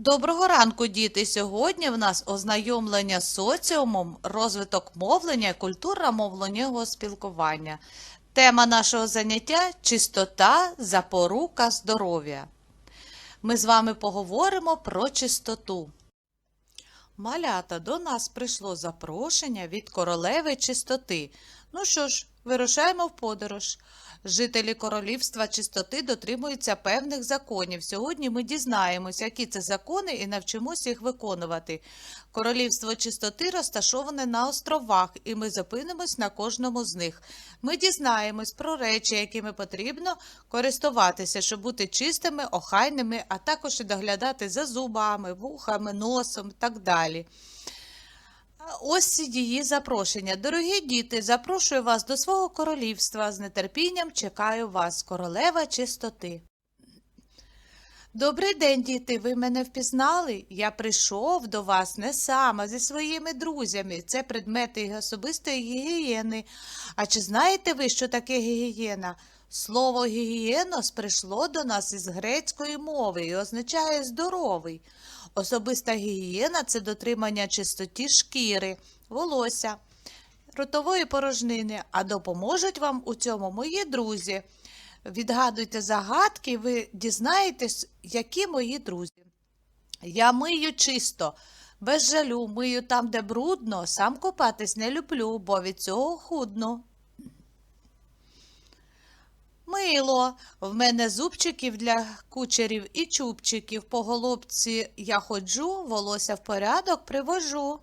Доброго ранку, діти! Сьогодні в нас ознайомлення з соціумом, розвиток мовлення, і культура мовленнього спілкування. Тема нашого заняття чистота, запорука здоров'я. Ми з вами поговоримо про чистоту. Малята, до нас прийшло запрошення від королеви чистоти. Ну що ж, вирушаємо в подорож. Жителі королівства чистоти дотримуються певних законів. Сьогодні ми дізнаємося, які це закони, і навчимося їх виконувати. Королівство чистоти розташоване на островах, і ми зупинимось на кожному з них. Ми дізнаємось про речі, якими потрібно користуватися, щоб бути чистими, охайними, а також і доглядати за зубами, вухами, носом і так далі. Ось її запрошення. Дорогі діти, запрошую вас до свого королівства. З нетерпінням чекаю вас, королева чистоти. Добрий день, діти. Ви мене впізнали? Я прийшов до вас не сам, а зі своїми друзями. Це предмети особистої гігієни. А чи знаєте ви, що таке гігієна? Слово гігієнос прийшло до нас із грецької мови і означає здоровий. Особиста гігієна це дотримання чистоті шкіри, волосся, ротової порожнини, а допоможуть вам у цьому мої друзі. Відгадуйте загадки, ви дізнаєтесь, які мої друзі. Я мию чисто, без жалю, мию там, де брудно, сам купатись не люблю, бо від цього худно. Мило, в мене зубчиків для кучерів і чубчиків. По голубці я ходжу, волосся в порядок привожу.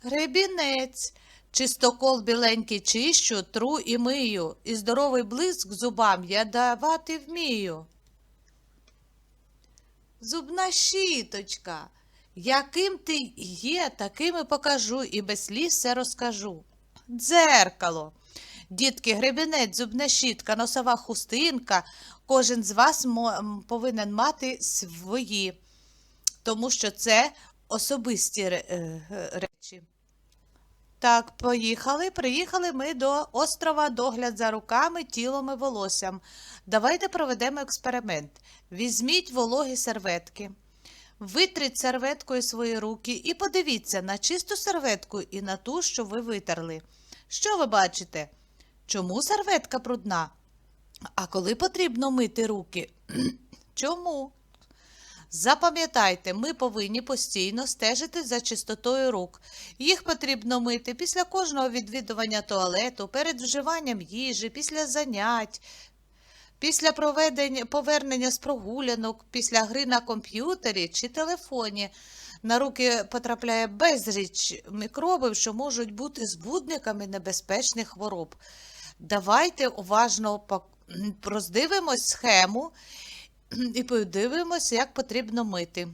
Гребінець, чистокол біленький чищу, тру і мию, і здоровий блиск зубам я давати вмію. Зубна щіточка, яким ти є, таким і покажу, і без слів все розкажу. Дзеркало. Дітки, гребінець, зубна щітка, носова хустинка. Кожен з вас повинен мати свої, тому що це особисті е, речі. Так, поїхали. Приїхали ми до острова догляд за руками, тілом і волоссям. Давайте проведемо експеримент. Візьміть вологі серветки. Витріть серветкою свої руки і подивіться на чисту серветку і на ту, що ви витерли. Що ви бачите? Чому серветка брудна? А коли потрібно мити руки? Чому? Запам'ятайте, ми повинні постійно стежити за чистотою рук. Їх потрібно мити після кожного відвідування туалету, перед вживанням їжі, після занять, після проведення, повернення з прогулянок, після гри на комп'ютері чи телефоні. На руки потрапляє безліч мікробів, що можуть бути збудниками небезпечних хвороб. Давайте уважно роздивимось схему і подивимося, як потрібно мити.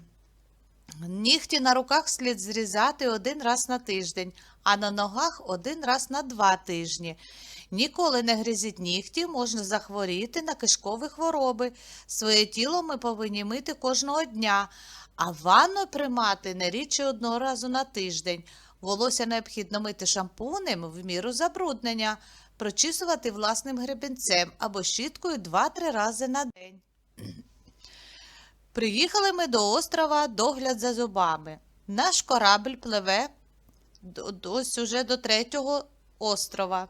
Нігті на руках слід зрізати один раз на тиждень, а на ногах один раз на два тижні. Ніколи не гризіть нігті, можна захворіти на кишкові хвороби. Своє тіло ми повинні мити кожного дня, а ванну приймати не рідше одного разу на тиждень. Волосся необхідно мити шампунем в міру забруднення, прочісувати власним гребінцем або щіткою 2-3 рази на день. Приїхали ми до острова догляд за зубами. Наш корабль пливе ось уже до третього острова.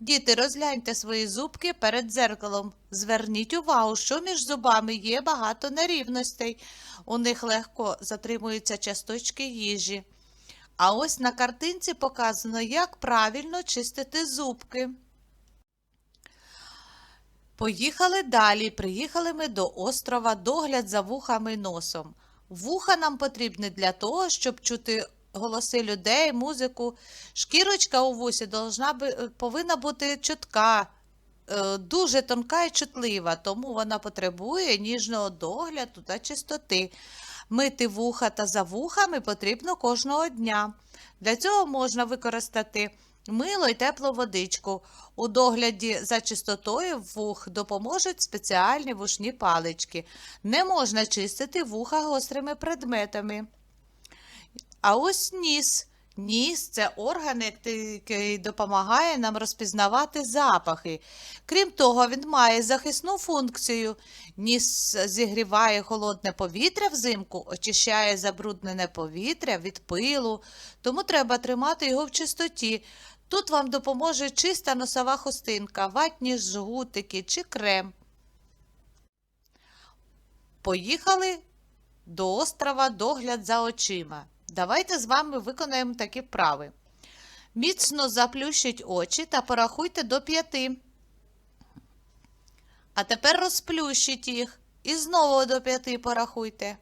Діти, розгляньте свої зубки перед дзеркалом. Зверніть увагу, що між зубами є багато нерівностей. У них легко затримуються часточки їжі. А ось на картинці показано, як правильно чистити зубки. Поїхали далі. Приїхали ми до острова догляд за вухами і носом. Вуха нам потрібні для того, щоб чути голоси людей, музику. Шкірочка у вусі е, повинна бути чутка, е, дуже тонка і чутлива, тому вона потребує ніжного догляду та чистоти. Мити вуха та за вухами потрібно кожного дня. Для цього можна використати мило і теплу водичку. У догляді за чистотою вух допоможуть спеціальні вушні палички. Не можна чистити вуха гострими предметами. А ось ніс. Ніс це орган, який допомагає нам розпізнавати запахи. Крім того, він має захисну функцію. Ніс зігріває холодне повітря взимку, очищає забруднене повітря від пилу, тому треба тримати його в чистоті. Тут вам допоможе чиста носова хустинка, ватні жгутики чи крем. Поїхали до острова догляд за очима. Давайте з вами виконаємо такі вправи. Міцно заплющіть очі та порахуйте до п'яти. А тепер розплющіть їх і знову до п'яти порахуйте.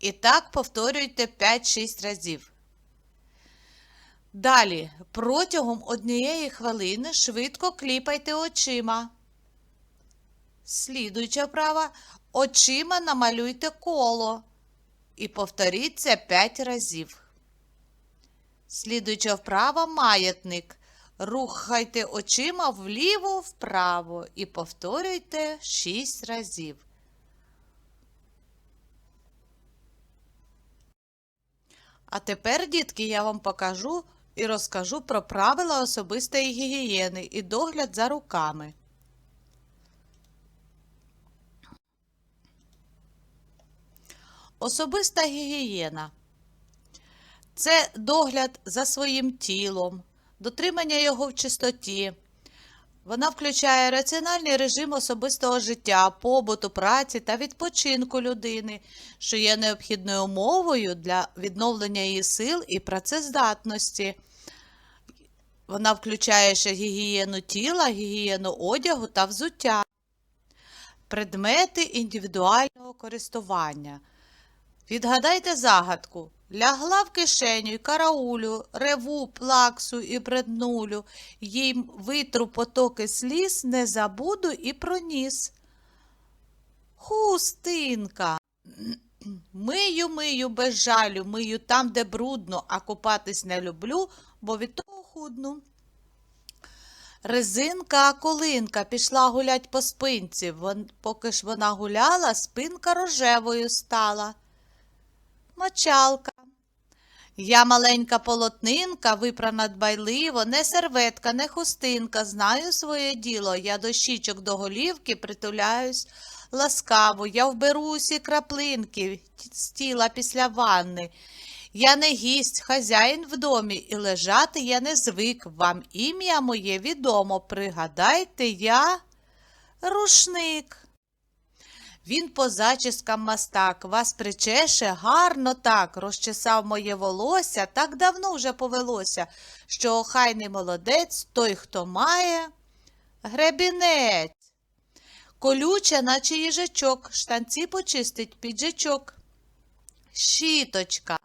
І так повторюйте 5-6 разів. Далі, протягом однієї хвилини швидко кліпайте очима. Слідуюча вправа. Очима намалюйте коло і повторіть це 5 разів. Слідуюча вправа маятник. Рухайте очима вліво-вправо і повторюйте 6 разів. А тепер, дітки, я вам покажу і розкажу про правила особистої гігієни і догляд за руками. Особиста гігієна це догляд за своїм тілом, дотримання його в чистоті. Вона включає раціональний режим особистого життя, побуту, праці та відпочинку людини, що є необхідною умовою для відновлення її сил і працездатності. Вона включає ще гігієну тіла, гігієну одягу та взуття, предмети індивідуального користування. Відгадайте загадку. Лягла в кишеню й караулю, реву, плаксу і бреднулю, їм витру потоки сліз, не забуду і проніс. Хустинка. Мию, мию без жалю, мию там, де брудно, а купатись не люблю, бо від того худну. Резинка колинка пішла гулять по спинці. Поки ж вона гуляла, спинка рожевою стала. Мочалка. Я маленька полотнинка, випрана дбайливо, не серветка, не хустинка, знаю своє діло. Я до щічок до голівки притуляюсь ласкаво, я вберу усі краплинки з тіла після ванни. Я не гість, хазяїн в домі, і лежати я не звик. Вам ім'я моє відомо. Пригадайте, я рушник. Він по зачіскам мастак, вас причеше гарно так, розчесав моє волосся, так давно вже повелося, що охайний молодець той, хто має гребінець. Колюче, наче їжачок, штанці почистить піджачок. Щіточка.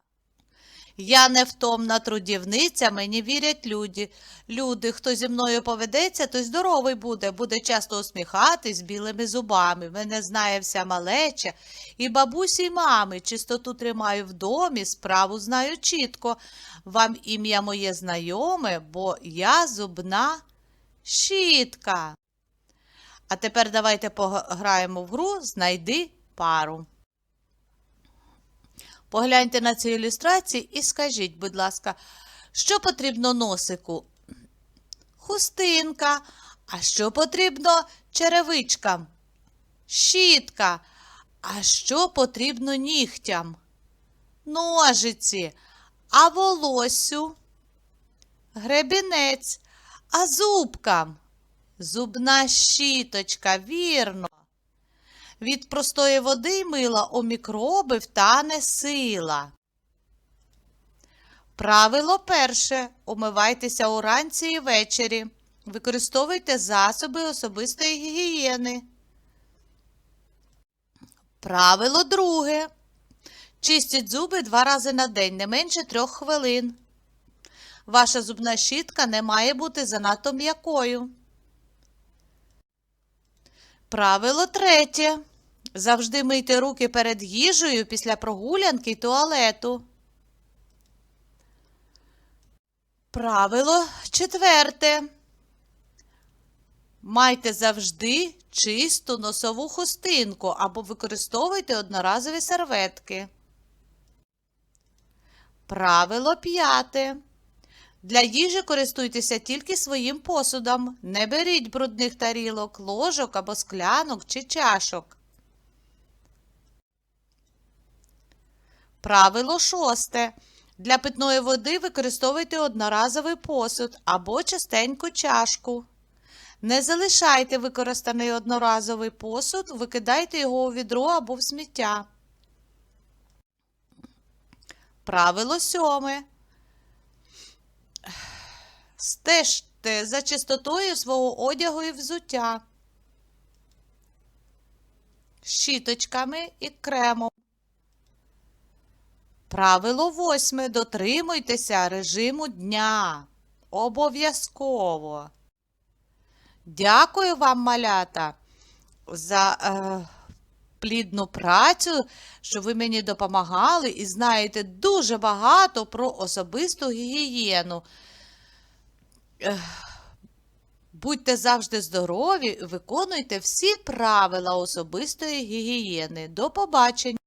Я невтомна трудівниця, мені вірять люди. Люди, хто зі мною поведеться, той здоровий буде, буде часто усміхатись білими зубами. Мене знає вся малеча, і бабусі, і мами. Чистоту тримаю в домі, справу знаю чітко. Вам ім'я моє знайоме, бо я зубна щітка. А тепер давайте пограємо в гру Знайди пару. Погляньте на ці ілюстрації і скажіть, будь ласка, що потрібно носику? Хустинка. А що потрібно черевичкам? Щітка. А що потрібно нігтям? Ножиці, а волосю? Гребінець, а зубкам? Зубна щіточка, вірно. Від простої води й мила у мікроби втане сила. Правило перше. Умивайтеся уранці і ввечері. Використовуйте засоби особистої гігієни. Правило друге. Чистіть зуби два рази на день, не менше трьох хвилин. Ваша зубна щітка не має бути занадто м'якою. Правило третє. Завжди мийте руки перед їжею після прогулянки й туалету. Правило четверте. Майте завжди чисту носову хустинку або використовуйте одноразові серветки. Правило п'яте. Для їжі користуйтеся тільки своїм посудом. Не беріть брудних тарілок, ложок або склянок чи чашок. Правило шосте. Для питної води використовуйте одноразовий посуд або частеньку чашку. Не залишайте використаний одноразовий посуд, викидайте його у відро або в сміття. Правило сьоме. Стежте за чистотою свого одягу і взуття. Щіточками і кремом. Правило восьме. Дотримуйтеся режиму дня. Обов'язково. Дякую вам, малята, за е, плідну працю, що ви мені допомагали і знаєте дуже багато про особисту гігієну. Будьте завжди здорові, виконуйте всі правила особистої гігієни. До побачення!